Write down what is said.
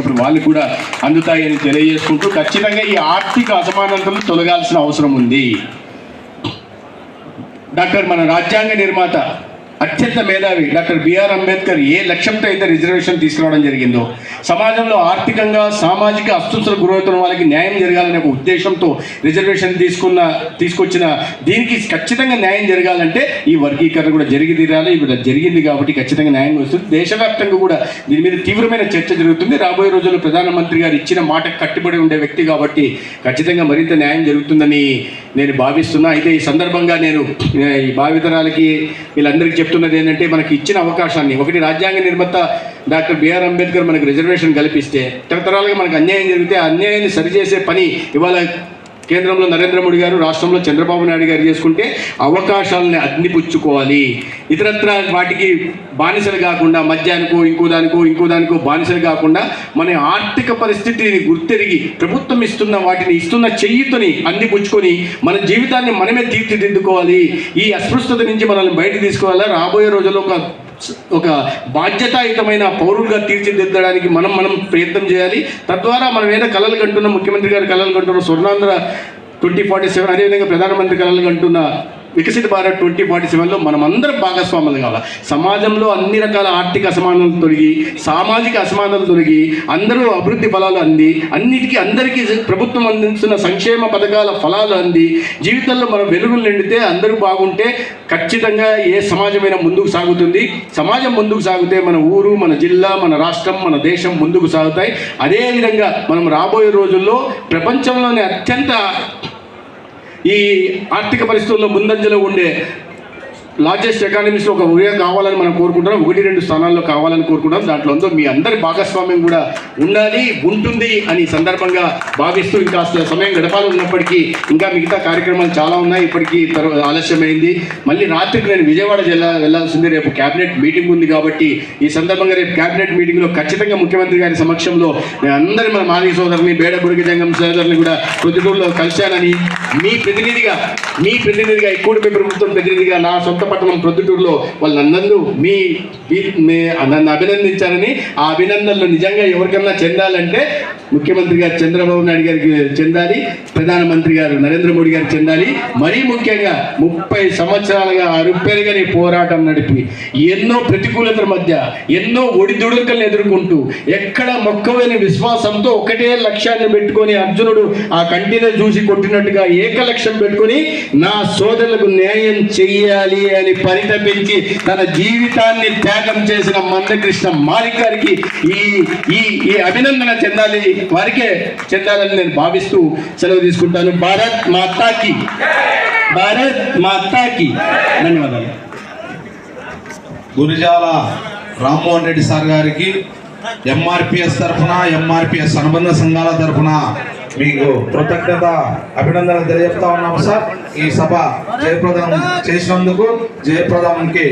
వాళ్ళు కూడా అందుతాయని తెలియజేసుకుంటూ ఖచ్చితంగా ఈ ఆర్థిక అసమానతలు తొలగాల్సిన అవసరం ఉంది. డాక్టర్ మన రాజ్యాంగ నిర్మాత అత్యంత మేధావి డాక్టర్ బిఆర్ అంబేద్కర్ ఏ లక్ష్యంతో అయితే రిజర్వేషన్ తీసుకురావడం జరిగిందో సమాజంలో ఆర్థికంగా సామాజిక అస్వస్థతలు గురవుతున్న వాళ్ళకి న్యాయం జరగాలనే ఒక ఉద్దేశంతో రిజర్వేషన్ తీసుకున్న తీసుకొచ్చిన దీనికి ఖచ్చితంగా న్యాయం జరగాలంటే ఈ వర్గీకరణ కూడా జరిగి తీరాలి. ఇప్పుడు జరిగింది కాబట్టి ఖచ్చితంగా న్యాయం వస్తుంది. దేశవ్యాప్తంగా కూడా దీని మీద తీవ్రమైన చర్చ జరుగుతుంది. రాబోయే రోజుల్లో ప్రధానమంత్రి గారు ఇచ్చిన మాటకు కట్టుబడి ఉండే వ్యక్తి కాబట్టి ఖచ్చితంగా మరింత న్యాయం జరుగుతుందని నేను భావిస్తున్నా. అయితే ఈ సందర్భంగా నేను ఈ భావితరాలకి వీళ్ళందరికీ చెప్తున్నది ఏంటంటే మనకి ఇచ్చిన అవకాశాన్ని ఒకటి రాజ్యాంగ నిర్మాత డాక్టర్ బిఆర్ అంబేద్కర్ మనకు రిజర్వేషన్ కల్పిస్తే తరతరాలుగా మనకు అన్యాయం జరిగితే ఆ అన్యాయాన్ని సరిచేసే పని ఇవాళ కేంద్రంలో నరేంద్ర మోడీ గారు రాష్ట్రంలో చంద్రబాబు నాయుడు గారు చేసుకుంటే అవకాశాలని అగ్నిపుచ్చుకోవాలి. ఇతరత్ర వాటికి బానిసలు కాకుండా మద్యానికో ఇంకో దానికో ఇంకో దానికో బానిసలు కాకుండా మన ఆర్థిక పరిస్థితిని గుర్తెరిగి ప్రభుత్వం ఇస్తున్న వాటిని ఇస్తున్న చెయ్యితోని అందిపుచ్చుకొని మన జీవితాన్ని మనమే తీర్చిదిద్దుకోవాలి. ఈ అస్పృశ్యత నుంచి మనల్ని బయట తీసుకోవాలా రాబోయే రోజుల్లో ఒక ఒక బాధ్యతాయుతమైన పౌరులుగా తీర్చిదిద్దడానికి మనం మనం ప్రయత్నం చేయాలి. తద్వారా మనం ఏదో కళలు కంటున్న ముఖ్యమంత్రి గారు కళలు కంటున్న స్వర్ణాంధ్ర ట్వంటీ ఫార్టీ సెవెన్ అదేవిధంగా ప్రధానమంత్రి కళలు కంటున్న వికసిత భారత్ ట్వంటీ ఫార్టీ సెవెన్లో మనం అందరం భాగస్వాములు కావాలి? సమాజంలో అన్ని రకాల ఆర్థిక అసమానతలు తొలగి సామాజిక అసమానతలు తొలగి అందరూ అభివృద్ధి ఫలాలు అంది అన్నిటికీ అందరికీ ప్రభుత్వం అందిస్తున్న సంక్షేమ పథకాల ఫలాలు అంది. జీవితంలో మనం వెలుగులు నిండితే అందరూ బాగుంటే ఖచ్చితంగా ఏ సమాజమైనా ముందుకు సాగుతుంది. సమాజం ముందుకు సాగితే మన ఊరు మన జిల్లా మన రాష్ట్రం మన దేశం ముందుకు సాగుతాయి. అదేవిధంగా మనం రాబోయే రోజుల్లో ప్రపంచంలోనే అత్యంత ఈ ఆర్థిక పరిస్థితుల్లో ముందంజలో ఉండే లార్జెస్ట్ ఎకానమీస్ ఒక ఉదయం కావాలని మనం కోరుకుంటున్నాం. ఒకటి రెండు స్థానాల్లో కావాలని కోరుకుంటున్నాం. దాంట్లో ఉందో మీ అందరి భాగస్వామ్యం కూడా ఉండాలి ఉంటుంది అని సందర్భంగా భావిస్తూ ఇంకా సమయం గడపాలి ఉన్నప్పటికీ ఇంకా మిగతా కార్యక్రమాలు చాలా ఉన్నాయి. ఇప్పటికీ ఆలస్యమైంది. మళ్ళీ రాత్రికి నేను విజయవాడ జిల్లా వెళ్ళాల్సింది రేపు క్యాబినెట్ మీటింగ్ ఉంది కాబట్టి ఈ సందర్భంగా రేపు క్యాబినెట్ మీటింగ్లో ఖచ్చితంగా ముఖ్యమంత్రి గారి సమక్షంలో నేను అందరి మన మాజీ సోదరుని బేడ బుడికి జంగం సోదరుని కూడా ప్రొద్దుటూరులో కలిశానని మీ ప్రతినిధిగా మీ ప్రతినిధిగా ఎక్కువ ప్రభుత్వం ప్రతినిధిగా నా సొంత పట్టణం ప్రొద్దుటూరులో వాళ్ళందరూ మీ నన్ను అభినందించారని ఆ అభినందనలు నిజంగా ఎవరికన్నా చెందాలంటే ముఖ్యమంత్రి గారు చంద్రబాబు నాయుడు గారికి చెందాలి ప్రధానమంత్రి గారు నరేంద్ర మోడీ గారు చెందాలి మరీ ముఖ్యంగా ముప్పై సంవత్సరాలుగా అరుపెరగని పోరాటం నడిపి ఎన్నో ప్రతికూలతల మధ్య ఎన్నో ఒడిదుడుకలను ఎదుర్కొంటూ ఎక్కడ మొక్కవని విశ్వాసంతో ఒకటే లక్ష్యాన్ని పెట్టుకొని అర్జునుడు ఆ కంటిని చూసి కొట్టినట్టుగా ఏక లక్ష్యం పెట్టుకొని నా సోదరులకు న్యాయం చెయ్యాలి అని పరితపించి తన జీవితాన్ని త్యాగం చేసిన మందకృష్ణ మాలిక్ గారికి ఈ ఈ ఈ అభినందన చెందాలి వారికే చెందాలని నేను భావిస్తూ సెలవు తీసుకుంటాను. భారత్ మాతాకి. భారత్ మాతాకి. ధన్యవాదాలు. గురిజాల రామ్మోహన్ రెడ్డి సార్ గారికి ఎంఆర్పిఎస్ తరఫున ఎంఆర్పిఎస్ అనుబంధ సంఘాల తరఫున మీకు కృతజ్ఞత అభినందనలు తెలియజేస్తా ఉన్నాము సార్. ఈ సభ జయప్రదం చేసినందుకు జయప్రదంకి